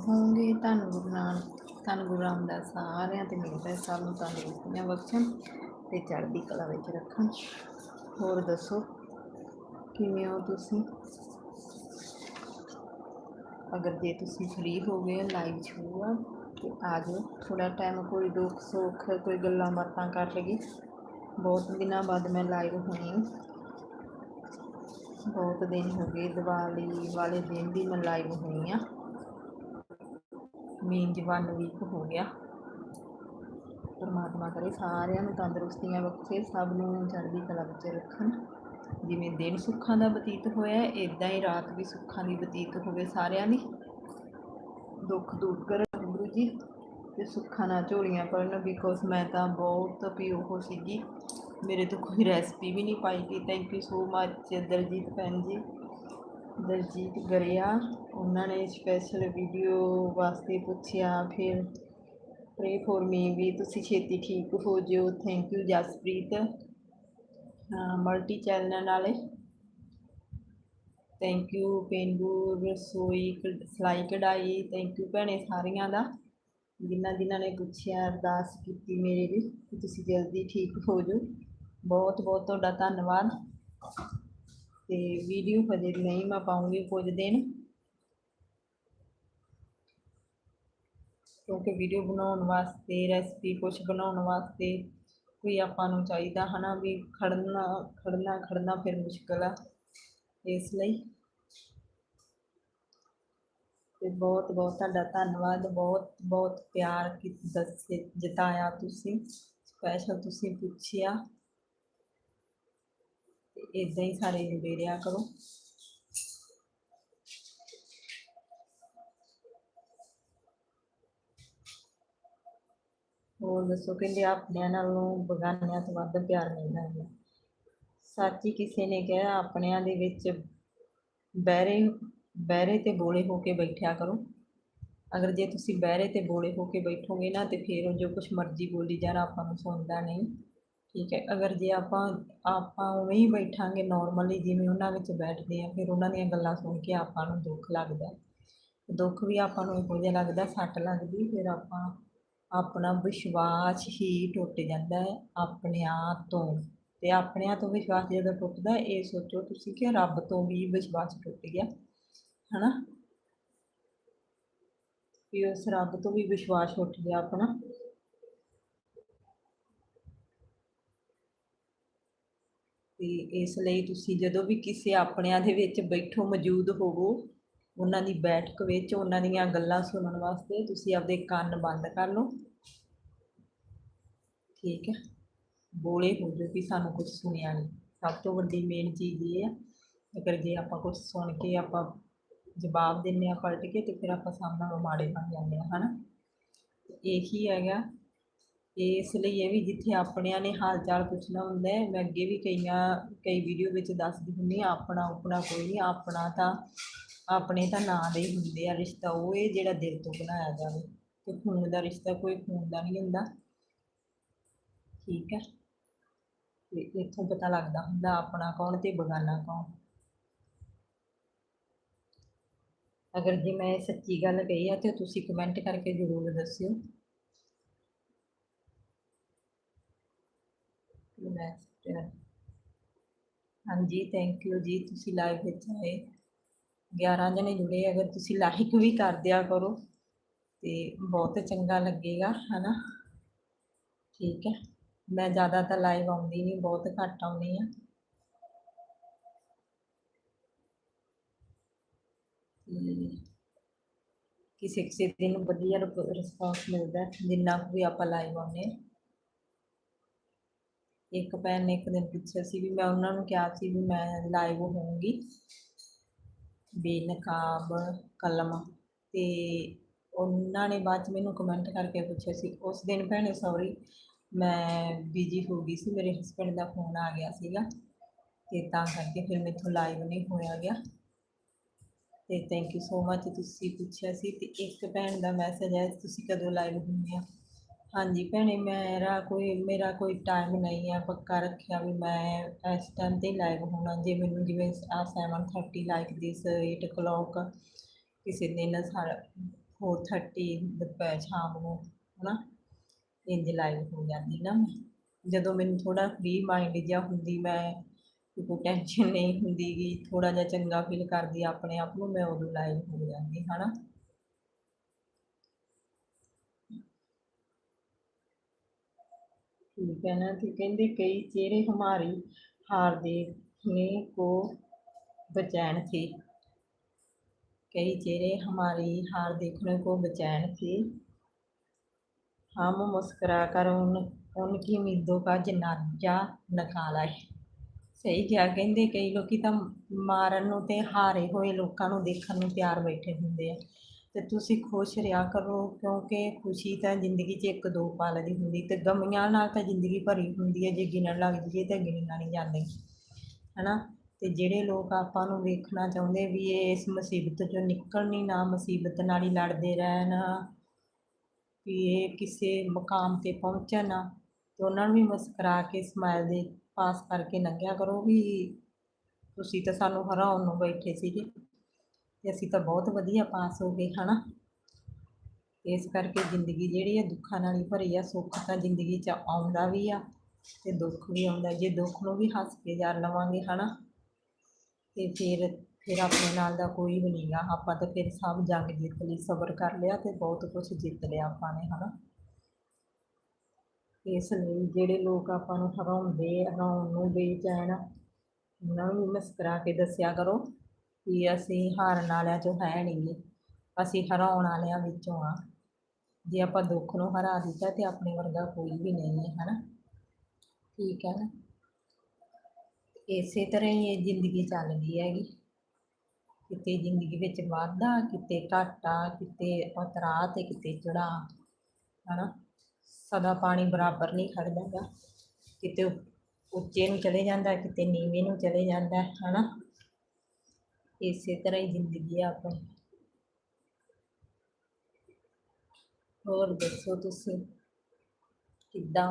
ਹੋਵੋਗੇ। ਧੰਨ ਗੁਰੂ ਨਾਨਕ, ਧੰਨ ਗੁਰੂ ਰਾਮਦਾਸ ਸਾਰਿਆਂ ਤੇ ਮਿਲਦਾ ਸਭ ਨੂੰ ਤੰਦਰੁਸਤੀਆਂ ਬਖਸ਼ਣ ਤੇ ਚੜ੍ਹਦੀ ਕਲਾ ਵਿੱਚ ਰੱਖਣ। ਹੋਰ ਦੱਸੋ, ਕਿਵੇਂ ਹੋ ਤੁਸੀਂ? ਅਗਰ ਜੇ ਤੁਸੀਂ ਫ੍ਰੀ ਹੋ ਗਏ ਲਾਈਵ ਛੂਆ ਤੇ ਆ ਜਾਓ। ਥੋੜਾ ਟਾਈਮ ਕੋਈ ਦੁੱਖ, ਸੁੱਖ, ਕੋਈ ਗੱਲਾਂ ਬਾਤਾਂ ਕਰ ਲਈਏ। ਬਹੁਤ ਦਿਨਾਂ ਬਾਅਦ ਮੈਂ ਲਾਈਵ ਹੋਈ ਬਹੁਤ ਦਿਨ ਹੋ ਗਏ, ਦੀਵਾਲੀ ਵਾਲੇ ਦਿਨ ਦੀ ਮੈਂ ਲਾਈਵ ਹੋਈ ਆ ਮੀਨਜ ਵਨ ਵੀਕ ਹੋ ਗਿਆ। ਪਰਮਾਤਮਾ ਕਰੇ ਸਾਰਿਆਂ ਨੂੰ ਤੰਦਰੁਸਤੀਆਂ ਬਖਸ਼ੇ, ਸਭ ਨੂੰ ਚੜ੍ਹਦੀ ਕਲਾ ਵਿੱਚ ਰੱਖਣ। ਜਿਵੇਂ ਦਿਨ ਸੁੱਖਾਂ ਦਾ ਬਤੀਤ ਹੋਇਆ ਇਦਾਂ ਹੀ ਰਾਤ ਵੀ ਸੁੱਖਾਂ ਦੀ ਬਤੀਤ ਹੋਵੇ ਸਾਰਿਆਂ ਦੀ। ਦੁੱਖ ਦੂਰ ਕਰਨ ਗੁਰੂ ਜੀ ਤੇ ਸੁੱਖਾਂ ਨਾਲ ਝੋਲੀਆਂ ਭਰਨ ਬਿਕੋਜ਼ ਮੈਂ ਤਾਂ ਬਹੁਤ ਵੀ ਉਹ ਸੀਗੀ। ਮੇਰੇ ਤੋਂ ਕੋਈ ਰੈਸਪੀ ਵੀ ਨਹੀਂ ਪਾਈ ਗਈ। Thank you so much Daljit ਭੈਣ ਜੀ। ਦਲਜੀਤ ਗਰੇਆ, ਉਹਨਾਂ ਨੇ ਸਪੈਸ਼ਲ ਵੀਡੀਓ ਵਾਸਤੇ ਪੁੱਛਿਆ, ਫਿਰ ਪ੍ਰੇ ਫੋਰ ਮੀ ਵੀ ਤੁਸੀਂ ਛੇਤੀ ਠੀਕ ਹੋ ਜਿਓ thank you Jaspreet multi channel ਵਾਲੇ। ਥੈਂਕ ਯੂ ਪੇਂਡੂ ਰਸੋਈ ਕ- ਸਿਲਾਈ ਕਢਾਈ ਥੈਂਕ ਯੂ ਭੈਣੇ ਸਾਰੀਆਂ ਦਾ, ਜਿਨ੍ਹਾਂ ਜਿਨ੍ਹਾਂ ਨੇ ਪੁੱਛਿਆ, ਅਰਦਾਸ ਕੀਤੀ ਮੇਰੇ ਲਈ ਕਿ ਤੁਸੀਂ ਜਲਦੀ ਠੀਕ ਹੋ ਜਾਓ। ਬਹੁਤ ਬਹੁਤ ਤੁਹਾਡਾ ਧੰਨਵਾਦ। ਤੇ ਵੀਡੀਓ ਹਜੇ ਨਹੀਂ ਮੈਂ ਪਾਉਂਗੀ ਕੁਝ ਦਿਨ ਕਿਉਂਕਿ ਵੀਡੀਓ ਬਣਾਉਣ ਵਾਸਤੇ ਰੈਸਪੀ ਕੁਝ ਬਣਾਉਣ ਵਾਸਤੇ ਕੋਈ ਆਪਾਂ ਨੂੰ ਚਾਹੀਦਾ ਹਨਾ ਵੀ ਖੜਨਾ ਖੜਨਾ ਖੜਨਾ ਫਿਰ ਮੁਸ਼ਕਲ ਆ ਇਸ ਲਈ ਤੇ ਬਹੁਤ ਬਹੁਤ ਤੁਹਾਡਾ ਧੰਨਵਾਦ ਬਹੁਤ ਬਹੁਤ ਪਿਆਰ ਕੀ ਦੱਸੇ ਜਤਾਇਆ ਤੁਸੀਂ ਸਪੈਸ਼ਲ ਤੁਸੀਂ ਪੁੱਛਿਆ ਤੇ ਇਦਾਂ ਹੀ ਸਾਰੇ ਜੁੜੇ ਰਿਹਾ ਕਰੋ। ਹੋਰ ਦੱਸੋ ਕਹਿੰਦੇ ਆਪਣਿਆਂ ਨਾਲੋਂ ਬਗਾਨਿਆਂ ਤੋਂ ਵੱਧ ਪਿਆਰ ਮਿਲਦਾ ਹੈ ਸੱਚ ਹੀ ਕਿਸੇ ਨੇ ਕਿਹਾ, ਆਪਣਿਆਂ ਦੇ ਵਿੱਚ ਬਹਿਰੇ ਬਹਿਰੇ ਤੇ ਬੋਲੇ ਹੋ ਕੇ ਬੈਠਿਆ ਕਰੋ। ਅਗਰ ਜੇ ਤੁਸੀਂ ਬਹਿਰੇ ਤੇ ਬੋਲੇ ਹੋ ਕੇ ਬੈਠੋਗੇ ਨਾ ਤੇ ਫਿਰ ਜੋ ਕੁਛ ਮਰਜ਼ੀ ਬੋਲੀ ਜਾਣਾ, ਆਪਾਂ ਨੂੰ ਸੁਣਦਾ ਨਹੀਂ। ਠੀਕ ਹੈ, ਅਗਰ ਜੇ ਆਪਾਂ ਆਪਾਂ ਉਵੇਂ ਹੀ ਬੈਠਾਂਗੇ ਨੋਰਮਲੀ ਜਿਵੇਂ ਉਹਨਾਂ ਵਿੱਚ ਬੈਠਦੇ ਆ, ਫਿਰ ਉਹਨਾਂ ਦੀਆਂ ਗੱਲਾਂ ਸੁਣ ਕੇ ਆਪਾਂ ਨੂੰ ਦੁੱਖ ਲੱਗਦਾ ਦੁੱਖ ਵੀ ਆਪਾਂ ਨੂੰ ਇਹੋ ਜਿਹਾ ਲੱਗਦਾ, ਸੱਟ ਲੱਗਦੀ, ਫਿਰ ਆਪਾਂ ਆਪਣਾ ਵਿਸ਼ਵਾਸ ਹੀ ਟੁੱਟ ਜਾਂਦਾ ਹੈ ਆਪਣਿਆਂ ਤੋਂ। ਤੇ ਆਪਣਿਆਂ ਤੋਂ ਵਿਸ਼ਵਾਸ ਜਦੋਂ ਟੁੱਟਦਾ ਇਹ ਸੋਚੋ ਤੁਸੀਂ ਕਿ ਰੱਬ ਤੋਂ ਵੀ ਵਿਸ਼ਵਾਸ ਟੁੱਟ ਗਿਆ, ਹਨਾ? ਵੀ ਉਸ ਰੱਬ ਤੋਂ ਵੀ ਵਿਸ਼ਵਾਸ ਉੱਠ ਗਿਆ ਆਪਣਾ। ਤੇ ਇਸ ਲਈ ਤੁਸੀਂ ਜਦੋਂ ਵੀ ਕਿਸੇ ਆਪਣਿਆਂ ਦੇ ਵਿੱਚ ਬੈਠੋ, ਮੌਜੂਦ ਹੋਵੋ, ਉਹਨਾਂ ਦੀ ਬੈਠਕ ਵਿੱਚ, ਉਹਨਾਂ ਦੀਆਂ ਗੱਲਾਂ ਸੁਣਨ ਵਾਸਤੇ ਤੁਸੀਂ ਆਪਦੇ ਕੰਨ ਬੰਦ ਕਰ ਲਓ। ਠੀਕ ਹੈ? ਬੋਲੇ ਹੋ ਜੋ ਵੀ ਸਾਨੂੰ ਕੁਝ ਸੁਣਿਆ ਨਹੀਂ। ਸਭ ਤੋਂ ਵੱਡੀ ਮੇਨ ਚੀਜ਼ ਇਹ ਹੈ ਅਗਰ ਜੇ ਆਪਾਂ ਕੁਝ ਸੁਣ ਕੇ ਆਪਾਂ ਜਵਾਬ ਦਿੰਦੇ ਆ ਪਲਟ ਕੇ, ਤੇ ਫਿਰ ਆਪਾਂ ਸਾਹਮਣੇ ਮਾੜੇ ਬਣ ਜਾਂਦੇ ਆ ਹਨਾ? ਇਹੀ ਹੈਗਾ ਇਸ ਲਈ ਇਹ ਵੀ ਜਿੱਥੇ ਆਪਣਿਆਂ ਨੇ ਹਾਲ ਚਾਲ ਪੁੱਛਣਾ ਹੁੰਦਾ ਹੈ, ਮੈਂ ਅੱਗੇ ਵੀ ਕਈਆਂ, ਕਈ ਵੀਡੀਓ ਵਿੱਚ ਦੱਸਦੀ ਹੁੰਦੀ ਹਾਂ, ਆਪਣਾ ਆਪਣਾ ਕੋਈ ਨਹੀਂ, ਆਪਣਾ ਤਾਂ, ਆਪਣੇ ਤਾਂ ਨਾਂ ਦੇ ਹੀ ਹੁੰਦੇ ਆ ਰਿਸ਼ਤਾ, ਉਹ ਇਹ ਜਿਹੜਾ ਦਿਲ ਤੋਂ ਬਣਾਇਆ ਜਾਵੇ ਤੇ ਖੂਨ ਦਾ ਰਿਸ਼ਤਾ ਕੋਈ ਖੂਨ ਦਾ ਨਹੀਂ ਹੁੰਦਾ। ਠੀਕ ਹੈ। ਤੇ ਇੱਥੋਂ ਪਤਾ ਲੱਗਦਾ ਹੁੰਦਾ ਆਪਣਾ ਕੌਣ ਤੇ ਬਗਾਨਾ ਕੌਣ। ਅਗਰ ਜੇ ਮੈਂ ਸੱਚੀ ਗੱਲ ਕਹੀ ਆ ਤੇ ਤੁਸੀਂ ਕਮੈਂਟ ਕਰਕੇ ਜ਼ਰੂਰ ਦੱਸਿਓ। ਨੈਕਸਟ ਹਾਂਜੀ ਥੈਂਕ ਯੂ ਜੀ ਤੁਸੀਂ ਲਾਈਵ ਵਿੱਚ ਆਏ। 11 ਜਣੇ ਜੁੜੇ ਅਗਰ ਤੁਸੀਂ ਲਾਈਕ ਵੀ ਕਰ ਦਿਆ ਕਰੋ ਤੇ ਬਹੁਤ ਚੰਗਾ ਲੱਗੇਗਾ ਹਨਾ? ਠੀਕ ਹੈ। ਮੈਂ ਜ਼ਿਆਦਾ ਤਾਂ ਲਾਈਵ ਆਉਂਦੀ ਨਹੀਂ ਬਹੁਤ ਘੱਟ ਆਉਂਦੀ ਆ ਤੇ ਕਿਸੇ ਕਿਸੇ ਦਿਨ ਵਧੀਆ ਰਿਸਪੌਂਸ ਮਿਲਦਾ ਹੈ, ਜਿੰਨਾ ਕੁ ਵੀ ਆਪਾਂ ਲਾਈਵ ਆਉਂਦੇ ਹਾਂ। ਇੱਕ ਭੈਣ ਨੇ ਇੱਕ ਦਿਨ ਪੁੱਛਿਆ ਸੀ ਵੀ ਮੈਂ ਉਹਨਾਂ ਨੂੰ ਕਿਹਾ ਸੀ ਵੀ ਮੈਂ ਲਾਈਵ ਹੋਊਂਗੀ। ਬੇਨਕਾਬ ਕਲਮ। ਤੇ ਉਹਨਾਂ ਨੇ ਬਾਅਦ ਚ ਮੈਨੂੰ ਕਮੈਂਟ ਕਰਕੇ ਪੁੱਛਿਆ ਸੀ। ਉਸ ਦਿਨ ਭੈਣੇ ਸੌਰੀ ਮੈਂ ਬਿਜ਼ੀ ਹੋ ਗਈ ਸੀ। ਮੇਰੇ ਹਸਬੰਡ ਦਾ ਫੋਨ ਆ ਗਿਆ ਸੀਗਾ। ਤੇ ਤਾਂ ਕਰਕੇ ਫਿਰ ਮੈਥੋਂ ਲਾਈਵ ਨਹੀਂ ਹੋਇਆ ਗਿਆ। ਤੇ ਥੈਂਕ ਯੂ ਸੋ ਮਚ ਤੁਸੀਂ ਪੁੱਛਿਆ ਸੀ। ਤੇ ਇੱਕ ਭੈਣ ਦਾ ਮੈਸੇਜ ਹੈ ਤੁਸੀਂ ਕਦੋਂ ਲਾਈਵ ਹੁੰਦੇ ਆ ਹਾਂਜੀ ਭੈਣੇ, ਮੇਰਾ ਕੋਈ ਮੇਰਾ ਕੋਈ ਟਾਈਮ ਨਹੀਂ ਹੈ, ਪੱਕਾ ਰੱਖਿਆ ਵੀ ਮੈਂ ਇਸ ਟਾਈਮ 'ਤੇ ਲਾਈਵ ਹੋਣਾ। ਜੇ ਮੈਨੂੰ ਜਿਵੇਂ ਆ seven thirty like this eight clock ਕਿਸੇ ਦਿਨ 4:30 ਦੁਪਹਿਰ ਸ਼ਾਮ ਨੂੰ, ਹਨਾ? ਇੰਝ ਲਾਈਵ ਹੋ ਜਾਂਦੀ ਨਾ ਮੈਂ। ਜਦੋਂ ਮੈਨੂੰ ਥੋੜਾ ਫ੍ਰੀ ਮਾਈਂਡ ਜਿਹਾ ਹੁੰਦੀ, ਮੈਂ ਕੋਈ ਟੈਨਸ਼ਨ ਨਹੀਂ ਹੁੰਦੀ ਗੀ ਥੋੜਾ ਜਿਹਾ ਚੰਗਾ ਫੀਲ ਕਰਦੀ ਆਪਣੇ ਆਪ ਨੂੰ, ਮੈਂ ਉਦੋਂ ਲਾਈਵ ਹੋ ਜਾਂਦੀ, ਹਨਾ? ठीक है ना तो कहते कई चेहरे हमारी हार देखने को बेचैन थे कई चेहरे हमारी हार देखने को बेचैन थे हम मुस्कुरा कर उन उनकी उम्मीदों का जनाजा निकाला है ਸਹੀ ਕਿਹਾ ਕਹਿੰਦੇ ਕਈ ਲੋਕੀ ਤਾਂ ਮਾਰਨ ਨੂੰ ਤੇ ਹਾਰੇ ਹੋਏ ਲੋਕਾਂ ਨੂੰ ਦੇਖਣ ਨੂੰ ਤਿਆਰ ਬੈਠੇ ਹੁੰਦੇ ਆ ਤੇ ਤੁਸੀਂ ਖੁਸ਼ ਰਿਹਾ ਕਰੋ, ਕਿਉਂਕਿ ਖੁਸ਼ੀ ਤਾਂ ਜ਼ਿੰਦਗੀ 'ਚ ਇੱਕ ਦੋ ਪਲ ਦੀ ਹੁੰਦੀ ਤੇ ਗਮੀਆਂ ਨਾਲ ਤਾਂ ਜ਼ਿੰਦਗੀ ਭਰੀ ਹੁੰਦੀ ਹੈ, ਜੇ ਗਿਣਨ ਲੱਗ ਜਾਈਏ ਤਾਂ ਗਿਣੀਆਂ ਨਹੀਂ ਜਾਂਦੀਆਂ ਹਨਾ? ਤੇ ਜਿਹੜੇ ਲੋਕ ਆਪਾਂ ਨੂੰ ਵੇਖਣਾ ਚਾਹੁੰਦੇ ਵੀ ਇਹ ਇਸ ਮੁਸੀਬਤ 'ਚੋਂ ਨਿਕਲਣੀ ਨਾ, ਮੁਸੀਬਤ ਨਾਲ ਹੀ ਲੜਦੇ ਰਹਿਣ, ਵੀ ਇਹ ਕਿਸੇ ਮੁਕਾਮ 'ਤੇ ਪਹੁੰਚਣ ਨਾ ਤੇ ਉਹਨਾਂ ਨੂੰ ਵੀ ਮੁਸਕਰਾ ਕੇ ਸਮਾਈਲ ਦੇ ਪਾਸ ਕਰਕੇ ਲੰਘਿਆ ਕਰੋ ਵੀ ਤੁਸੀਂ ਤਾਂ ਸਾਨੂੰ ਹਰਾਉਣ ਨੂੰ ਬੈਠੇ ਸੀਗੇ। ਤੇ ਅਸੀਂ ਤਾਂ ਬਹੁਤ ਵਧੀਆ ਪਾਸ ਹੋ ਗਏ, ਹਨਾ? ਇਸ ਕਰਕੇ ਜ਼ਿੰਦਗੀ ਜਿਹੜੀ ਹੈ ਦੁੱਖਾਂ ਨਾਲ ਹੀ ਭਰੀ ਆ, ਸੁੱਖ ਤਾਂ ਜ਼ਿੰਦਗੀ 'ਚ ਆਉਂਦਾ ਵੀ ਆ ਤੇ ਦੁੱਖ ਵੀ ਆਉਂਦਾ, ਜੇ ਦੁੱਖ ਨੂੰ ਵੀ ਹੱਸ ਕੇ ਜਰ ਲਵਾਂਗੇ, ਹਨਾ? ਤੇ ਫਿਰ ਫਿਰ ਆਪਣੇ ਨਾਲ ਦਾ ਕੋਈ ਵੀ ਨਹੀਂਗਾ ਆਪਾਂ ਤਾਂ ਫਿਰ ਸਭ ਜੰਗ ਜਿੱਤ ਲਈ ਸਬਰ ਕਰ ਲਿਆ ਤੇ ਬਹੁਤ ਕੁਝ ਜਿੱਤ ਲਿਆ ਆਪਾਂ ਨੇ, ਹਨਾ? ਇਸ ਲਈ ਜਿਹੜੇ ਲੋਕ ਆਪਾਂ ਨੂੰ ਹਰਾਉਂਦੇ, ਹਰਾਉਣ ਨੂੰ ਬੇਚੈਨ ਉਹਨਾਂ ਨੂੰ ਵੀ ਮੁਸਕਰਾ ਕੇ ਦੱਸਿਆ ਕਰੋ। ਕਿ ਅਸੀਂ ਹਾਰਨ ਵਾਲਿਆਂ 'ਚੋਂ ਹੈ ਨਹੀਂ ਅਸੀਂ ਹਰਾਉਣ ਵਾਲਿਆਂ ਵਿੱਚੋਂ ਆ। ਜੇ ਆਪਾਂ ਦੁੱਖ ਨੂੰ ਹਰਾ ਦਿੱਤਾ ਤੇ ਆਪਣੇ ਵਰਗਾ ਕੋਈ ਵੀ ਨਹੀਂ ਹੈ, ਹਨਾ? ਠੀਕ ਹੈ ਨਾ? ਇਸੇ ਤਰ੍ਹਾਂ ਹੀ ਇਹ ਜ਼ਿੰਦਗੀ ਚੱਲਦੀ ਹੈਗੀ। ਕਿਤੇ ਜ਼ਿੰਦਗੀ ਵਿੱਚ ਵਾਧਾ, ਕਿਤੇ ਘਾਟਾ, ਕਿਤੇ ਉਤਰਾਅ ਤੇ ਕਿਤੇ ਚੜਾਅ, ਹਨਾ? ਸਦਾ ਪਾਣੀ ਬਰਾਬਰ ਨਹੀਂ ਖੜਦਾ ਗਾ। ਕਿਤੇ ਉੱਚੇ ਨੂੰ ਚਲੇ ਜਾਂਦਾ, ਕਿਤੇ ਨੀਵੇਂ ਨੂੰ ਚਲੇ ਜਾਂਦਾ, ਹਨਾ? ਇਸੇ ਤਰ੍ਹਾਂ ਹੀ ਜ਼ਿੰਦਗੀ ਆ ਆਪਣੀ ਹੋਰ ਦੱਸੋ ਤੁਸੀਂ ਕਿੱਦਾਂ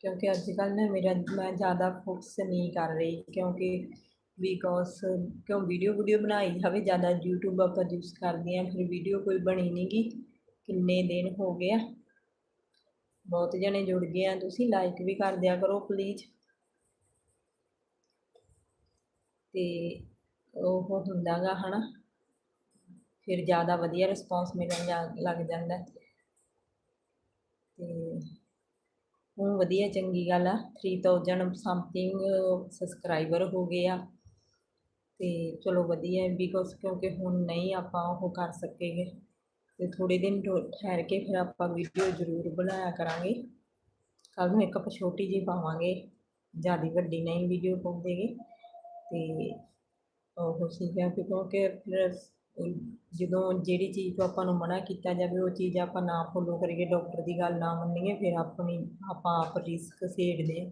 ਕਿਉਂਕਿ ਅੱਜ ਕੱਲ੍ਹ ਨਾ ਮੇਰਾ ਮੈਂ ਜ਼ਿਆਦਾ ਫੋਕਸ ਨਹੀਂ ਕਰ ਰਹੀ ਕਿਉਂਕਿ ਬਿਕੋਜ਼ ਕਿਉਂ ਵੀਡੀਓ ਵੀਡੀਓ ਬਣਾਈ ਜਾਵੇ ਜ਼ਿਆਦਾ YouTube ਆਪਾਂ ਯੂਜ਼ ਕਰਦੇ ਹਾਂ ਫਿਰ ਵੀਡੀਓ ਕੋਈ ਬਣੀ ਨਹੀਂ ਗੀ ਕਿੰਨੇ ਦਿਨ ਹੋ ਗਏ ਆ ਬਹੁਤ ਜਣੇ ਜੁੜ ਗਏ ਆ ਤੁਸੀਂ ਲਾਈਕ ਵੀ ਕਰ ਦਿਆ ਕਰੋ ਪਲੀਜ਼ ਤੇ ਉਹ ਹੁੰਦਾ ਗਾ ਹਨਾ, ਫਿਰ ਜ਼ਿਆਦਾ ਵਧੀਆ ਰਿਸਪੌਂਸ ਮਿਲਣ ਜਾ- ਲੱਗ ਜਾਂਦਾ। ਹੈ। ਤੇ ਹੁਣ ਵਧੀਆ ਚੰਗੀ ਗੱਲ ਆ 3000 ਸਮਥਿੰਗ ਸਬਸਕ੍ਰਾਈਬਰ ਹੋ ਗਏ ਆ। ਤੇ ਚਲੋ ਵਧੀਆ ਬਿਕੋਜ਼ ਕਿਉਂਕਿ ਹੁਣ ਨਹੀਂ ਆਪਾਂ ਉਹ ਕਰ ਸਕੇਗੇ। ਤੇ ਥੋੜੇ ਦਿਨ ਠਹਿਰ ਕੇ ਫਿਰ ਆਪਾਂ ਵੀਡੀਓ ਜ਼ਰੂਰ ਬਣਾਇਆ ਕਰਾਂਗੇ। ਕੱਲ੍ਹ ਨੂੰ ਇੱਕ ਆਪਾਂ ਛੋਟੀ ਜਿਹੀ ਪਾਵਾਂਗੇ, ਜ਼ਿਆਦਾ ਵੱਡੀ ਨਹੀਂ ਵੀਡੀਓ ਪਾਉਂਦੇਗੇ ਤੇ ਉਹ ਸੀਗਾ ਕਿ ਕਿਉਂਕਿ ਫਿਰ ਜਦੋਂ ਜਿਹੜੀ ਚੀਜ਼ ਤੋਂ ਆਪਾਂ ਨੂੰ ਮਨਾ ਕੀਤਾ ਜਾਵੇ, ਉਹ ਚੀਜ਼ ਆਪਾਂ ਨਾ ਫੋਲੋ ਕਰੀਏ ਡਾਕਟਰ ਦੀ ਗੱਲ ਨਾ ਮੰਨੀਏ, ਫਿਰ ਆਪਣੀ, ਆਪਾਂ ਆਪ ਰਿਸਕ ਸੇੜਦੇ ਹਾਂ।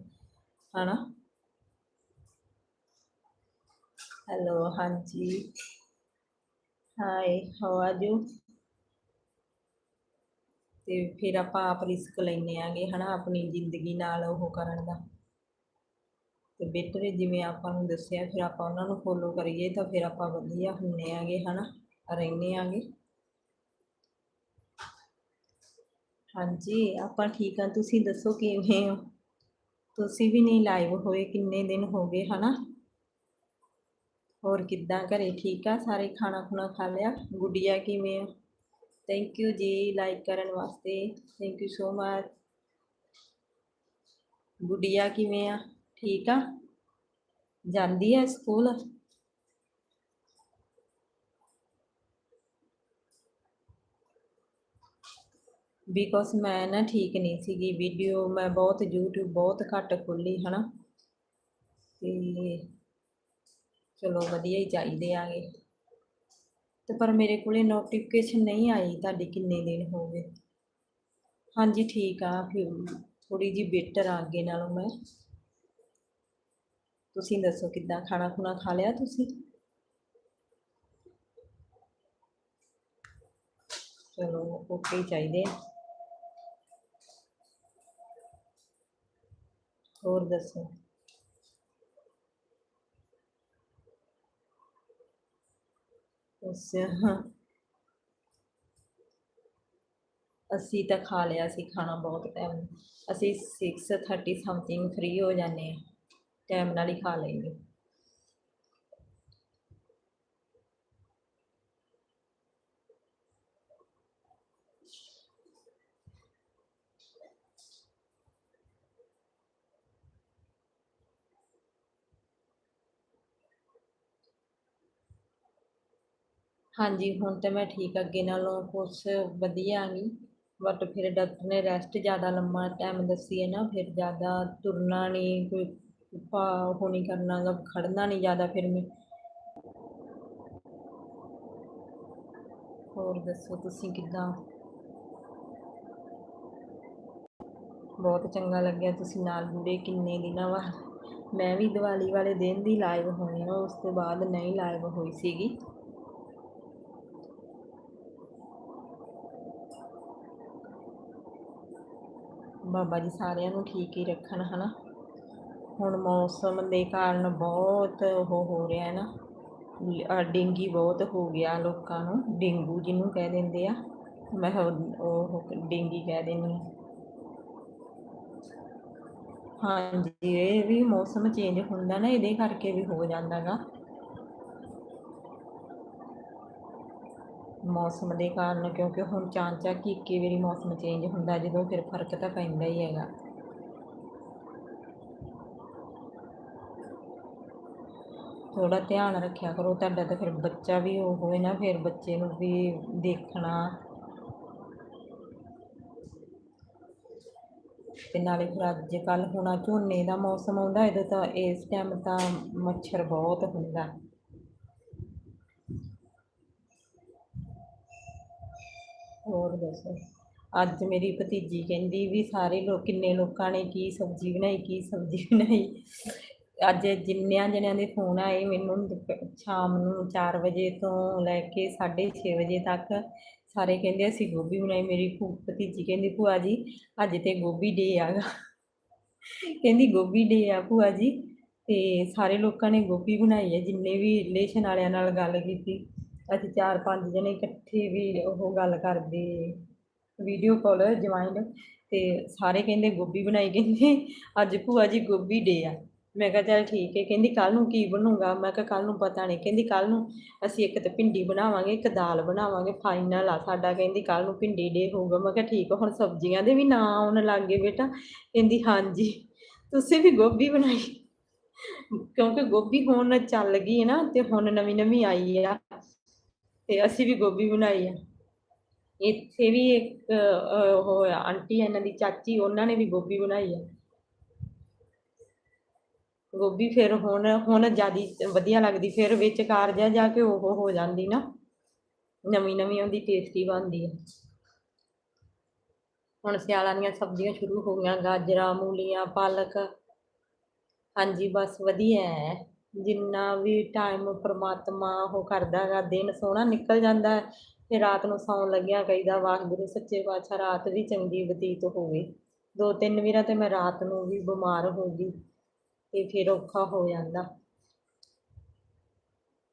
ਹਨਾ? ਹੈਲੋ ਹਾਂਜੀ। ਹਾਈ ਹਾਊ ਆਰ ਯੂ ਤੇ ਫਿਰ ਆਪਾਂ ਆਪ ਰਿਸਕ ਲੈਂਦੇ ਆਂਗੇ ਹਨਾ, ਆਪਣੀ ਜ਼ਿੰਦਗੀ ਨਾਲ ਉਹ ਕਰਨ ਦਾ। ਤੇ ਬੈਟਰ ਜਿਵੇਂ ਆਪਾਂ ਨੂੰ ਦੱਸਿਆ, ਫਿਰ ਆਪਾਂ ਉਹਨਾਂ ਨੂੰ ਫੋਲੋ ਕਰੀਏ ਤਾਂ ਫਿਰ ਆਪਾਂ ਵਧੀਆ ਹੁੰਨੇ ਆਂਗੇ, ਹਨਾ? ਰਹਿੰਦੇ ਆਂਗੇ। ਹਾਂਜੀ, ਆਪਾਂ ਠੀਕ ਆ। ਤੁਸੀਂ ਦੱਸੋ ਕਿਵੇਂ ਹੋ? ਤੁਸੀਂ ਵੀ ਨਹੀਂ ਲਾਈਵ ਹੋਏ, ਕਿੰਨੇ ਦਿਨ ਹੋ ਗਏ, ਹਨਾ? ਹੋਰ ਕਿੱਦਾਂ ਘਰੇ? ਠੀਕ ਆ? ਸਾਰੇ ਖਾਣਾ ਖੁਣਾ ਖਾ ਲਿਆ? ਗੁੱਡੀਆ ਕਿਵੇਂ ਆ? ਥੈਂਕ ਯੂ ਜੀ ਲਾਈਕ ਕਰਨ ਵਾਸਤੇ। ਥੈਂਕ ਯੂ ਸੋ ਮਚ ਗੁੱਡੀਆ ਕਿਵੇਂ ਆ? ਠੀਕ ਆ। ਜਾਂਦੀ ਹੈ ਸਕੂਲ। ਬਿਕੋਜ਼ ਮੈਂ ਨਾ ਠੀਕ ਨਹੀਂ ਸੀਗੀ ਵੀਡੀਓ ਮੈਂ ਬਹੁਤ YouTube ਬਹੁਤ ਘੱਟ ਖੋਲੀ ਹਨਾ। ਤੇ ਚਲੋ ਵਧੀਆ ਹੀ ਚਾਹੀਦੇ ਆਗੇ। ਤੇ ਪਰ ਮੇਰੇ ਕੋਲੇ ਨੋਟੀਫਿਕੇਸ਼ਨ ਨਹੀਂ ਆਈ ਤੁਹਾਡੀ ਕਿੰਨੇ ਦਿਨ ਹੋ ਗਏ। ਹਾਂਜੀ, ਠੀਕ ਆ। ਫਿਰ ਥੋੜੀ ਜੀ ਬੈਟਰ ਆ ਅੱਗੇ ਨਾਲੋਂ ਮੈਂ। ਤੁਸੀਂ ਦੱਸੋ ਕਿੱਦਾਂ ਖਾਣਾ ਖੁਣਾ ਖਾ ਲਿਆ ਤੁਸੀਂ? ਚਲੋ ਓਕੇ ਹੀ ਚਾਹੀਦੇ ਆ। ਹੋਰ ਦੱਸੋ? ਅੱਛਾ ਅਸੀਂ ਤਾਂ ਖਾ ਲਿਆ ਸੀ, ਖਾਣਾ ਬਹੁਤ ਟਾਈਮ ਅਸੀਂ 6:30 ਸਮਥਿੰਗ ਫ੍ਰੀ ਹੋ ਜਾਂਦੇ ਹਾਂ ਟਾਈਮ ਨਾਲ ਹੀ ਖਾ ਲੈਂਦੇ। ਹਾਂਜੀ, ਹੁਣ ਤਾਂ ਮੈਂ ਠੀਕ ਅੱਗੇ ਨਾਲੋਂ ਕੁਛ ਵਧੀਆ ਗਈ ਬਟ ਫਿਰ ਡਾਕਟਰ ਨੇ ਰੈਸਟ ਜ਼ਿਆਦਾ ਲੰਮਾ ਟਾਈਮ ਦੱਸੀ ਹੈ ਨਾ, ਫਿਰ ਜ਼ਿਆਦਾ ਤੁਰਨਾ ਨਹੀਂ ਕੋਈ ਭਾ ਉਹ ਨਹੀਂ ਕਰਨਾ ਗਾ, ਖੜਨਾ ਨਹੀਂ ਜ਼ਿਆਦਾ ਫਿਰ ਮੈਂ। ਹੋਰ ਦੱਸੋ ਤੁਸੀਂ ਕਿੱਦਾਂ? ਬਹੁਤ ਚੰਗਾ ਲੱਗਿਆ ਤੁਸੀਂ ਨਾਲ ਜੁੜੇ ਕਿੰਨੇ ਦਿਨਾਂ ਬਾਅਦ। ਮੈਂ ਵੀ ਦੀਵਾਲੀ ਵਾਲੇ ਦਿਨ ਦੀ ਲਾਈਵ ਹੋਈ ਹਾਂ, ਉਸ ਤੋਂ ਬਾਅਦ ਨਹੀਂ ਲਾਈਵ ਹੋਈ ਸੀਗੀ। ਬਾਬਾ ਜੀ ਸਾਰਿਆਂ ਨੂੰ ਠੀਕ ਹੀ ਰੱਖਣ, ਹਨਾ? ਹੁਣ ਮੌਸਮ ਦੇ ਕਾਰਨ ਬਹੁਤ ਉਹ ਹੋ ਰਿਹਾ ਨਾ। ਡੇਂਗੀ ਬਹੁਤ ਹੋ ਗਿਆ ਲੋਕਾਂ ਨੂੰ, ਡੇਂਗੂ ਜਿਹਨੂੰ ਕਹਿ ਦਿੰਦੇ ਆ। ਮੈਂ ਉਹ ਡੇਂਗੀ ਕਹਿ ਦਿੰਦੀ ਹਾਂਜੀ, ਇਹ ਵੀ ਮੌਸਮ ਚੇਂਜ ਹੁੰਦਾ ਨਾ, ਇਹਦੇ ਕਰਕੇ ਵੀ ਹੋ ਜਾਂਦਾ ਗਾ। ਮੌਸਮ ਦੇ ਕਾਰਨ ਕਿਉਂਕਿ ਹੁਣ ਚਾਂਚਕ ਹੀ ਇੱਕੀ ਵਾਰੀ ਮੌਸਮ ਚੇਂਜ ਹੁੰਦਾ, ਜਦੋਂ ਫਿਰ ਫ਼ਰਕ ਤਾਂ ਪੈਂਦਾ ਹੀ ਹੈਗਾ। ਥੋੜਾ ਧਿਆਨ ਰੱਖਿਆ ਕਰੋ, ਤੁਹਾਡਾ ਤਾਂ ਫਿਰ ਬੱਚਾ ਵੀ ਉਹ ਹੋਏ ਨਾ, ਫਿਰ ਬੱਚੇ ਨੂੰ ਵੀ ਦੇਖਣਾ। ਤੇ ਨਾਲੇ ਫਿਰ ਅੱਜ ਕੱਲ੍ਹ ਹੁਣ ਝੋਨੇ ਦਾ ਮੌਸਮ ਆਉਂਦਾ, ਇਹਦੇ ਤਾਂ ਇਸ ਟਾਈਮ ਤਾਂ ਮੱਛਰ ਬਹੁਤ ਹੁੰਦਾ। ਹੋਰ ਦੱਸੋ, ਅੱਜ ਮੇਰੀ ਭਤੀਜੀ ਕਹਿੰਦੀ ਵੀ ਸਾਰੇ ਲੋਕ ਕਿੰਨੇ ਲੋਕਾਂ ਨੇ ਕੀ ਸਬਜ਼ੀ ਬਣਾਈ, ਕੀ ਸਬਜ਼ੀ ਬਣਾਈ। ਅੱਜ ਜਿੰਨਿਆਂ ਜਣਿਆਂ ਦੇ ਫੋਨ ਆਏ, ਮੈਨੂੰ ਸ਼ਾਮ ਨੂੰ 4 ਵਜੇ ਤੋਂ ਲੈ ਕੇ 6:30 ਵਜੇ ਤੱਕ ਸਾਰੇ ਕਹਿੰਦੇ ਅਸੀਂ ਗੋਭੀ ਬਣਾਈ, ਮੇਰੀ ਭੂ, ਭਤੀਜੀ ਕਹਿੰਦੀ, ਭੂਆ ਜੀ, ਅੱਜ ਤੇ ਗੋਭੀ ਡੇ ਆਗਾ ਕਹਿੰਦੀ, ਗੋਭੀ ਡੇ ਆ ਭੂਆ ਜੀ। ਤੇ ਸਾਰੇ ਲੋਕਾਂ ਨੇ ਗੋਭੀ ਬਣਾਈ ਹੈ, ਜਿੰਨੇ ਵੀ ਰਿਲੇਸ਼ਨ ਵਾਲਿਆਂ ਨਾਲ ਗੱਲ ਕੀਤੀ। ਅਸੀਂ ਚਾਰ ਪੰਜ ਜਣੇ ਇਕੱਠੇ ਵੀ ਉਹ ਗੱਲ ਕਰਦੇ ਵੀਡੀਓ ਕਾਲ ਜੁਆਇਨ ਤੇ ਸਾਰੇ ਕਹਿੰਦੇ, ਗੋਭੀ ਬਣਾਈ? ਕਹਿੰਦੇ, ਅੱਜ ਭੂਆ ਜੀ ਗੋਭੀ ਡੇ ਆ। ਮੈਂ ਕਿਹਾ ਚੱਲ ਠੀਕ ਹੈ, ਕਹਿੰਦੀ ਕੱਲ ਨੂੰ ਕੀ ਬਣੂਗਾ? ਮੈਂ ਕਿਹਾ ਕੱਲ ਨੂੰ ਪਤਾ ਨਹੀਂ, ਕਹਿੰਦੀ ਕੱਲ ਨੂੰ ਅਸੀਂ ਇੱਕ ਤਾਂ ਭਿੰਡੀ ਬਣਾਵਾਂਗੇ, ਇੱਕ ਦਾਲ ਬਣਾਵਾਂਗੇ ਫਾਈਨਲ ਆ ਸਾਡਾ, ਕਹਿੰਦੀ ਕੱਲ ਨੂੰ ਭਿੰਡੀ ਡੇ ਹੋਊਗਾ। ਮੈਂ ਕਿਹਾ ਠੀਕ ਹੁਣ ਸਬਜ਼ੀਆਂ ਦੇ ਵੀ ਨਾਂ ਆਉਣ ਲੱਗ ਬੇਟਾ। ਕਹਿੰਦੀ ਹਾਂਜੀ, ਤੁਸੀਂ ਵੀ ਗੋਭੀ ਬਣਾਈ। ਕਿਉਂਕਿ ਗੋਭੀ ਹੁਣ ਚੱਲ ਗਈ ਨਾ, ਤੇ ਹੁਣ ਨਵੀਂ ਨਵੀਂ ਆਈ ਆ, ਤੇ ਅਸੀਂ ਵੀ ਗੋਭੀ ਬਣਾਈ ਆ। ਇੱਥੇ ਵੀ ਇੱਕ ਉਹ ਆਂਟੀ ਇਹਨਾਂ ਦੀ ਚਾਚੀ, ਉਹਨਾਂ ਨੇ ਵੀ ਗੋਭੀ ਬਣਾਈ ਆ। ਗੋਭੀ ਫਿਰ ਹੁਣ ਹੁਣ ਜਿਆਦੀ ਵਧੀਆ ਲੱਗਦੀ, ਫਿਰ ਵਿੱਚ ਕਾਰਜਾ ਜਾ ਕੇ ਉਹ ਹੋ ਜਾਂਦੀ ਨਾ। ਨਵੀਂ ਨਵੀਂ ਉਹਦੀ ਟੇਸਟੀ ਬਣਦੀ ਹੈ ਹੁਣ ਸਿਆਲਾਂ ਦੀਆਂ ਸਬਜ਼ੀਆਂ ਸ਼ੁਰੂ ਹੋ ਗਈਆਂ, ਗਾਜਰਾਂ, ਮੂਲੀਆਂ, ਪਾਲਕ। ਹਾਂਜੀ, ਬਸ ਵਧੀਆ ਹੈ ਜਿੰਨਾ ਵੀ ਟਾਈਮ ਪ੍ਰਮਾਤਮਾ ਉਹ ਕਰਦਾ ਗਾ, ਦਿਨ ਸੋਹਣਾ ਨਿਕਲ ਜਾਂਦਾ ਹੈ ਤੇ ਰਾਤ ਨੂੰ ਸੌਣ ਲੱਗਿਆ ਕਹੀਦਾ, ਵਾਹਿਗੁਰੂ, ਸੱਚੇ ਪਾਤਸ਼ਾਹ, ਰਾਤ ਵੀ ਚੰਗੀ ਬਤੀਤ ਹੋਵੇ। ਦੋ ਤਿੰਨ ਵੀਰਾਂ ਤੇ ਮੈਂ ਰਾਤ ਨੂੰ ਵੀ ਬਿਮਾਰ ਹੋ ਗਈ। ਤੇ ਫਿਰ ਔਖਾ ਹੋ ਜਾਂਦਾ।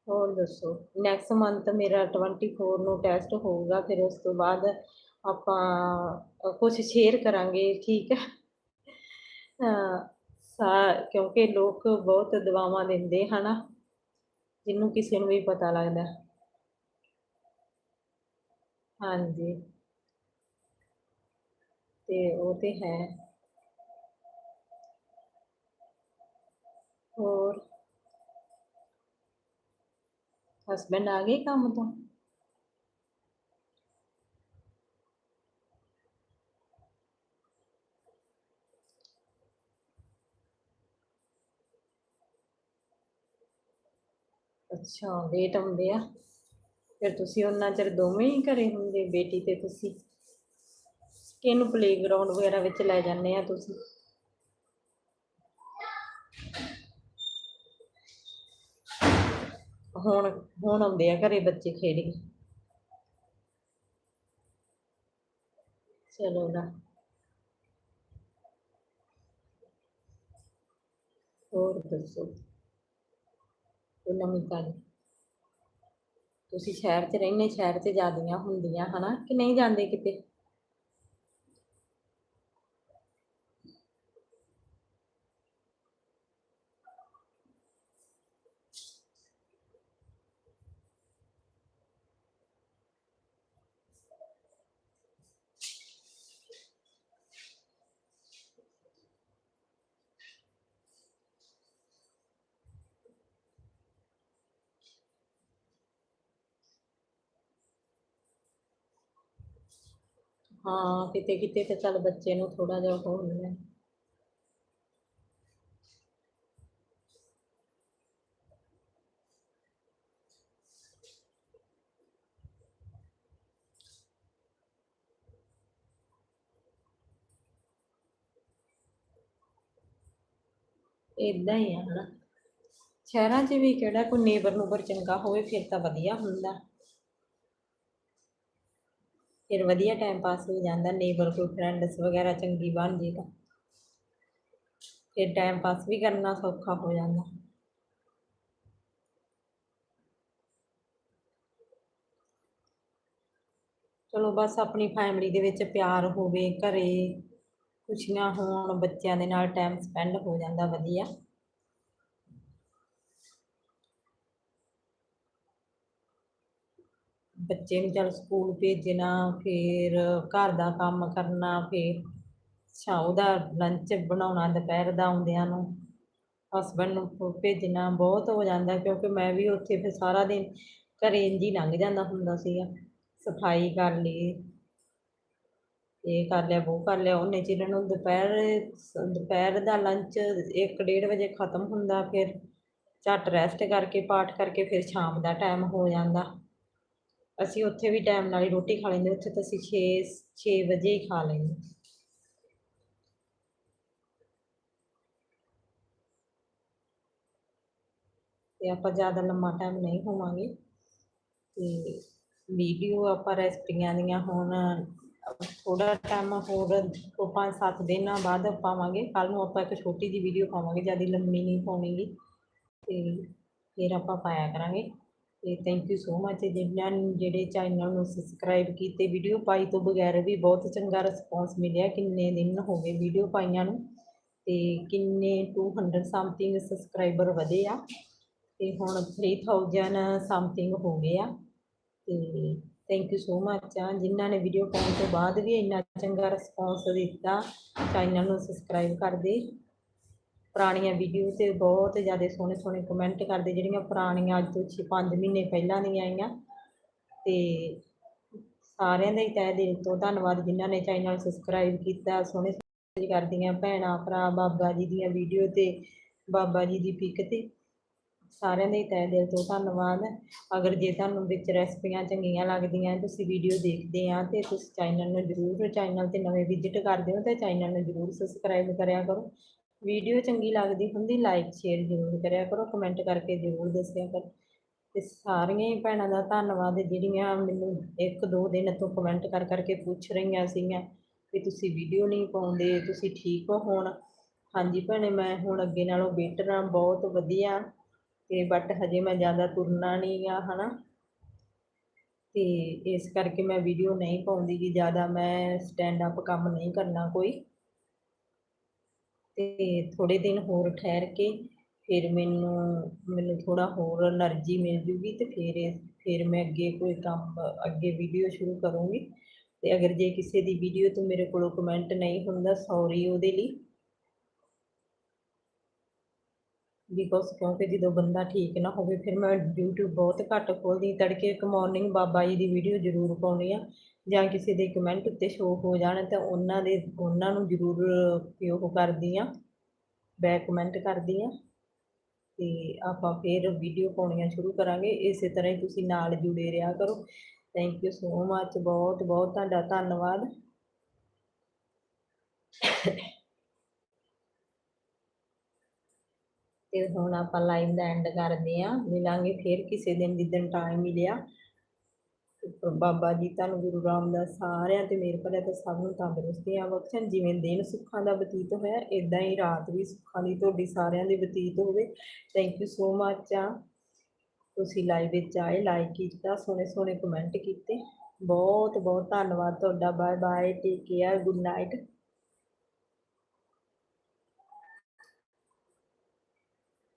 ਹੋਰ ਦੱਸੋ? ਨੈਕਸਟ ਮੰਥ ਮੇਰਾ 24 ਨੂੰ ਟੈਸਟ ਹੋਊਗਾ, ਫਿਰ ਉਸ ਤੋਂ ਬਾਅਦ ਆਪਾਂ ਕੁਝ ਸ਼ੇਅਰ ਕਰਾਂਗੇ, ਠੀਕ ਹੈ? ਅਹ, ਸਾ, ਕਿਉਂਕਿ ਲੋਕ ਬਹੁਤ ਦਵਾਵਾਂ ਦਿੰਦੇ, ਹਨਾ? ਜਿਹਨੂੰ ਕਿਸੇ ਨੂੰ ਵੀ ਪਤਾ ਲੱਗਦਾ। ਹਾਂਜੀ। ਤੇ ਉਹ ਤੇ ਹੈ। ਹੋਰ? ਹਸਬੈਂਡ ਆ ਗਏ ਕੰਮ ਤੋਂ? ਅੱਛਾ ਲੇਟ ਆਉਂਦੇ ਆ। ਫਿਰ ਤੁਸੀਂ ਉਹਨਾਂ ਚਿਰ ਦੋਵੇਂ ਹੀ ਘਰੇ ਹੁੰਦੇ, ਬੇਟੀ ਤੇ ਤੁਸੀਂ? ਕਿਹਨੂੰ ਪਲੇਗਰਾਉਂਡ ਵਗੈਰਾ ਵਿੱਚ ਲੈ ਜਾਂਦੇ ਆ ਤੁਸੀਂ? ਹੁਣ ਹੁਣ ਆਉਂਦੇ ਆ ਘਰੇ ਬੱਚੇ ਖੇਡ ਕੇ ਚਲੋ ਨਾ ਹੋਰ ਦੱਸੋ? ਕੋਈ ਨਵੀਂ ਤਾਜ਼ੀ? ਤੁਸੀਂ ਸ਼ਹਿਰ 'ਚ ਰਹਿੰਦੇ, ਸ਼ਹਿਰ 'ਚ ਜਾਂਦੀਆਂ ਹੁੰਦੀਆਂ, ਹਨਾ? ਕਿ ਨਹੀਂ ਜਾਂਦੇ ਕਿਤੇ? ਹਾਂ, ਕਿਤੇ ਕਿਤੇ ਤੇ ਚੱਲ ਬੱਚੇ ਨੂੰ ਥੋੜਾ ਜਿਹਾ ਹੋ ਹੁੰਦਾ ਇਦਾਂ ਹੀ ਆ ਹਨਾ। ਸ਼ਹਿਰਾਂ 'ਚ ਵੀ ਕਿਹੜਾ ਕੋਈ ਨੇਬਰ ਨੂਬਰ ਚੰਗਾ ਹੋਵੇ, ਫਿਰ ਤਾਂ ਵਧੀਆ ਹੁੰਦਾ। ਫਿਰ ਵਧੀਆ ਟਾਈਮ ਪਾਸ ਹੋ ਜਾਂਦਾ ਨੇਬਰ ਕੋਈ ਫਰੈਂਡਸ ਵਗੈਰਾ ਚੰਗੀ ਬਣ ਜੇ ਤਾਂ। ਫਿਰ ਟਾਈਮ ਪਾਸ ਵੀ ਕਰਨਾ ਸੌਖਾ ਹੋ ਜਾਂਦਾ। ਚਲੋ ਬਸ ਆਪਣੀ ਫੈਮਿਲੀ ਦੇ ਵਿੱਚ ਪਿਆਰ ਹੋਵੇ, ਘਰੇ ਖੁਸ਼ੀਆਂ ਹੋਣ, ਬੱਚਿਆਂ ਦੇ ਨਾਲ ਟਾਈਮ ਸਪੈਂਡ ਹੋ ਜਾਂਦਾ ਵਧੀਆ। ਬੱਚੇ ਨੂੰ ਚੱਲ ਸਕੂਲ ਭੇਜਣਾ, ਫਿਰ ਘਰ ਦਾ ਕੰਮ ਕਰਨਾ, ਫਿਰ ਅੱਛਾ, ਉਹਦਾ ਲੰਚ ਬਣਾਉਣਾ ਦੁਪਹਿਰ ਦਾ ਆਉਂਦਿਆਂ ਨੂੰ। ਹਸਬੈਂਡ ਨੂੰ ਭੇਜਣਾ ਬਹੁਤ ਹੋ ਜਾਂਦਾ, ਕਿਉਂਕਿ ਮੈਂ ਵੀ ਉੱਥੇ ਫਿਰ ਸਾਰਾ ਦਿਨ ਘਰ ਇੰਝ ਹੀ ਲੰਘ ਜਾਂਦਾ ਹੁੰਦਾ ਸੀਗਾ। ਸਫ਼ਾਈ ਕਰ ਲਈ, ਇਹ ਕਰ ਲਿਆ, ਉਹ ਕਰ ਲਿਆ, ਉਹਨੇ ਚਿਰ ਨੂੰ ਦੁਪਹਿਰ ਦੁਪਹਿਰ ਦਾ ਲੰਚ ਇੱਕ ਡੇਢ ਵਜੇ ਖਤਮ ਹੁੰਦਾ, ਫਿਰ ਝੱਟ ਰੈਸਟ ਕਰਕੇ, ਪਾਠ ਕਰਕੇ, ਫਿਰ ਸ਼ਾਮ ਦਾ ਟਾਈਮ ਹੋ ਜਾਂਦਾ। ਅਸੀਂ ਉੱਥੇ ਵੀ ਟਾਈਮ ਨਾਲ ਹੀ ਰੋਟੀ ਖਾ ਲੈਂਦੇ, ਉੱਥੇ ਤਾਂ ਅਸੀਂ 6 6 ਵਜੇ ਹੀ ਖਾ ਲੈਂਦੇ। ਤੇ ਆਪਾਂ ਜ਼ਿਆਦਾ ਲੰਮਾ ਟਾਈਮ ਨਹੀਂ ਹੋਵਾਂਗੇ। ਤੇ ਵੀਡੀਓ ਆਪਾਂ ਰੈਸਪੀਆਂ ਦੀਆਂ ਹੁਣ ਥੋੜਾ ਟਾਈਮ ਹੋਰ ਉਹ ਪੰਜ ਸੱਤ ਦਿਨਾਂ ਬਾਅਦ ਪਾਵਾਂਗੇ। ਕੱਲ ਨੂੰ ਆਪਾਂ ਇੱਕ ਛੋਟੀ ਜਿਹੀ ਵੀਡੀਓ ਪਾਵਾਂਗੇ, ਜ਼ਿਆਦਾ ਲੰਮੀ ਨਹੀਂ ਪਾਉਣੀਗੀ ਤੇ ਫਿਰ ਆਪਾਂ ਪਾਇਆ ਕਰਾਂਗੇ। ਤੇ ਥੈਂਕ ਯੂ ਸੋ ਮਚ ਜਿਨ੍ਹਾਂ ਨੇ ਜਿਹੜੇ ਚੈਨਲ ਨੂੰ ਸਬਸਕ੍ਰਾਈਬ ਕੀਤੇ ਵੀਡੀਓ ਪਾਈ ਤੋਂ ਬਗੈਰ ਵੀ ਬਹੁਤ ਚੰਗਾ ਰਿਸਪੌਂਸ ਮਿਲਿਆ, ਕਿੰਨੇ ਦਿਨ ਹੋ ਗਏ ਵੀਡੀਓ ਪਾਈਆਂ ਨੂੰ ਤੇ ਕਿੰਨੇ 200 ਸਮਥਿੰਗ ਸਬਸਕ੍ਰਾਈਬਰ ਵਧੇ ਆ ਤੇ ਹੁਣ 3000 ਸਮਥਿੰਗ ਹੋ ਗਏ ਆ ਤੇ ਥੈਂਕ ਯੂ ਸੋ ਮਚ ਆ। ਜਿਨ੍ਹਾਂ ਨੇ ਵੀਡੀਓ ਪਾਉਣ ਤੋਂ ਬਾਅਦ ਵੀ ਇੰਨਾ ਚੰਗਾ ਰਿਸਪੌਂਸ ਦਿੱਤਾ ਚੈਨਲ ਨੂੰ ਸਬਸਕ੍ਰਾਈਬ ਕਰਦੇ ਪੁਰਾਣੀਆਂ ਵੀਡੀਓ ਤੇ ਬਹੁਤ ਜ਼ਿਆਦਾ ਸੋਹਣੇ ਸੋਹਣੇ ਕਮੈਂਟ ਕਰਦੇ, ਜਿਹੜੀਆਂ ਪੁਰਾਣੀਆਂ ਅੱਜ ਤੋਂ ਛੇ ਪੰਜ ਮਹੀਨੇ ਪਹਿਲਾਂ ਦੀਆਂ ਆਈਆਂ। ਤੇ ਸਾਰਿਆਂ ਦਾ ਹੀ ਤਹਿ ਦਿਲ ਤੋਂ ਧੰਨਵਾਦ, ਜਿਨ੍ਹਾਂ ਨੇ ਚੈਨਲ ਸਬਸਕ੍ਰਾਈਬ ਕੀਤਾ, ਸੋਹਣੇ ਸੋਹਣੇ ਕਰਦੀਆਂ, ਭੈਣਾਂ, ਭਰਾ, ਬਾਬਾ ਜੀ ਦੀਆਂ ਵੀਡੀਓ ਤੇ, ਬਾਬਾ ਜੀ ਦੀ ਪਿਕ ਤੇ। ਸਾਰਿਆਂ ਦਾ ਹੀ ਤਹਿ ਦਿਲ ਤੋਂ ਧੰਨਵਾਦ। ਅਗਰ ਜੇ ਤੁਹਾਨੂੰ ਵਿੱਚ ਰੈਸਪੀਆਂ ਚੰਗੀਆਂ ਲੱਗਦੀਆਂ, ਤੁਸੀਂ ਵੀਡੀਓ ਦੇਖਦੇ ਆ ਤੇ ਤੁਸੀਂ ਚੈਨਲ ਨੂੰ ਜ਼ਰੂਰ ਚੈਨਲ ਤੇ ਨਵੇਂ ਵਿਜ਼ਿਟ ਕਰਦੇ ਹੋ, ਤੇ ਚੈਨਲ ਨੂੰ ਜ਼ਰੂਰ ਸਬਸਕ੍ਰਾਈਬ ਕਰਿਆ ਕਰੋ। ਵੀਡੀਓ ਚੰਗੀ ਲੱਗਦੀ ਹੁੰਦੀ ਲਾਈਕ ਸ਼ੇਅਰ ਜ਼ਰੂਰ ਕਰਿਆ ਕਰੋ ਕਮੈਂਟ ਕਰਕੇ ਜ਼ਰੂਰ ਦੱਸਿਆ ਕਰੋ। ਤੇ ਸਾਰੀਆਂ ਹੀ ਭੈਣਾਂ ਦਾ ਧੰਨਵਾਦ, ਜਿਹੜੀਆਂ ਮੈਨੂੰ ਇੱਕ ਦੋ ਦਿਨ ਤੋਂ ਕਮੈਂਟ ਕਰ ਕਰਕੇ ਪੁੱਛ ਰਹੀਆਂ ਸੀਗੀਆਂ ਕਿ ਤੁਸੀਂ ਵੀਡੀਓ ਨਹੀਂ ਪਾਉਂਦੇ, ਤੁਸੀਂ ਠੀਕ ਹੋ ਹੁਣ? ਹਾਂਜੀ ਭੈਣੇ, ਮੈਂ ਹੁਣ ਅੱਗੇ ਨਾਲੋਂ ਬੈਟਰ ਹਾਂ, ਬਹੁਤ ਵਧੀਆ। ਤੇ ਬਟ ਹਜੇ ਮੈਂ ਜ਼ਿਆਦਾ ਤੁਰਨਾ ਨਹੀਂ ਆ, ਹਨਾ? ਤੇ ਇਸ ਕਰਕੇ ਮੈਂ ਵੀਡੀਓ ਨਹੀਂ ਪਾਉਂਦੀ ਕਿ ਜ਼ਿਆਦਾ, ਮੈਂ ਸਟੈਂਡ ਅਪ ਕੰਮ ਨਹੀਂ ਕਰਨਾ ਕੋਈ। ਤੇ ਥੋੜੇ ਦਿਨ ਹੋਰ ਠਹਿਰ ਕੇ ਫਿਰ ਮੈਨੂੰ ਮੈਨੂੰ ਥੋੜਾ ਹੋਰ એનર્ਜੀ ਮਿਲ ਜੂਗੀ ਤੇ ਫਿਰ ਫਿਰ ਮੈਂ ਅੱਗੇ ਕੋਈ ਕੰਮ, ਅੱਗੇ ਵੀਡੀਓ ਸ਼ੁਰੂ ਕਰੂੰਗੀ। ਤੇ ਅਗਰ ਜੇ ਕਿਸੇ ਦੀ ਵੀਡੀਓ ਤੋਂ ਮੇਰੇ ਕੋਲੋਂ ਕਮੈਂਟ ਨਹੀਂ ਹੁੰਦਾ ਸੌਰੀ ਉਹਦੇ ਲਈ। ਬਿਕੋਜ਼ ਕਿਉਂਕਿ ਜਦੋਂ ਬੰਦਾ ਠੀਕ ਨਾ ਹੋਵੇ, ਫਿਰ ਮੈਂ YouTube ਬਹੁਤ ਘੱਟ ਖੋਲ੍ਹਦੀ ਤੜਕੇ ਇੱਕ ਮਾਰਨਿੰਗ ਬਾਬਾ ਜੀ ਦੀ ਵੀਡੀਓ ਜ਼ਰੂਰ ਪਾਉਂਦੀ ਆ ਜਾਂ ਕਿਸੇ ਦੇ ਕਮੈਂਟ ਉੱਤੇ ਸ਼ੋ ਹੋ ਜਾਣ, ਤਾਂ ਉਹਨਾਂ ਦੇ, ਉਹਨਾਂ ਨੂੰ ਜ਼ਰੂਰ ਉਹ ਕਰਦੀ ਆ ਬੈਕ ਕਮੈਂਟ ਕਰਦੀ ਆ ਤੇ ਆਪਾਂ ਫਿਰ ਵੀਡੀਓ ਪਾਉਣੀਆਂ ਸ਼ੁਰੂ ਕਰਾਂਗੇ। ਇਸੇ ਤਰ੍ਹਾਂ ਹੀ ਤੁਸੀਂ ਨਾਲ ਜੁੜੇ ਰਿਹਾ ਕਰੋ। ਥੈਂਕ ਯੂ ਸੋ ਮਚ ਬਹੁਤ ਬਹੁਤ ਤੁਹਾਡਾ ਧੰਨਵਾਦ। ਤੇ ਹੁਣ ਆਪਾਂ ਲਾਈਵ ਦਾ ਐਂਡ ਕਰਦੇ ਆ ਮਿਲਾਂਗੇ ਫਿਰ ਕਿਸੇ ਦਿਨ ਜਿੱਦਣ ਟਾਈਮ ਮਿਲਿਆ। ਬਾਬਾ ਜੀ ਤੁਹਾਨੂੰ ਗੁਰੂ ਰਾਮਦਾਸ ਸਾਰਿਆਂ ਤੇ ਮੇਰ ਭਰਿਆ ਤੇ ਸਭ ਨੂੰ ਤੰਦਰੁਸਤੀਆਂ ਬਖਸ਼ਣ। ਜਿਵੇਂ ਦਿਨ ਸੁੱਖਾਂ ਦਾ ਬਤੀਤ ਹੋਇਆ ਇਦਾਂ ਹੀ ਰਾਤ ਵੀ ਸੁੱਖਾਂ ਦੀ ਤੁਹਾਡੀ ਸਾਰਿਆਂ ਦੀ ਬਤੀਤ ਹੋਵੇ। ਥੈਂਕ ਯੂ ਸੋ ਮੱਚ ਆ। ਤੁਸੀਂ ਲਾਈਵ ਵਿੱਚ ਆਏ ਲਾਈਕ ਕੀਤਾ ਸੋਹਣੇ ਸੋਹਣੇ ਕਮੈਂਟ ਕੀਤੇ। ਬਹੁਤ ਬਹੁਤ ਧੰਨਵਾਦ ਤੁਹਾਡਾ। Bye bye take care good night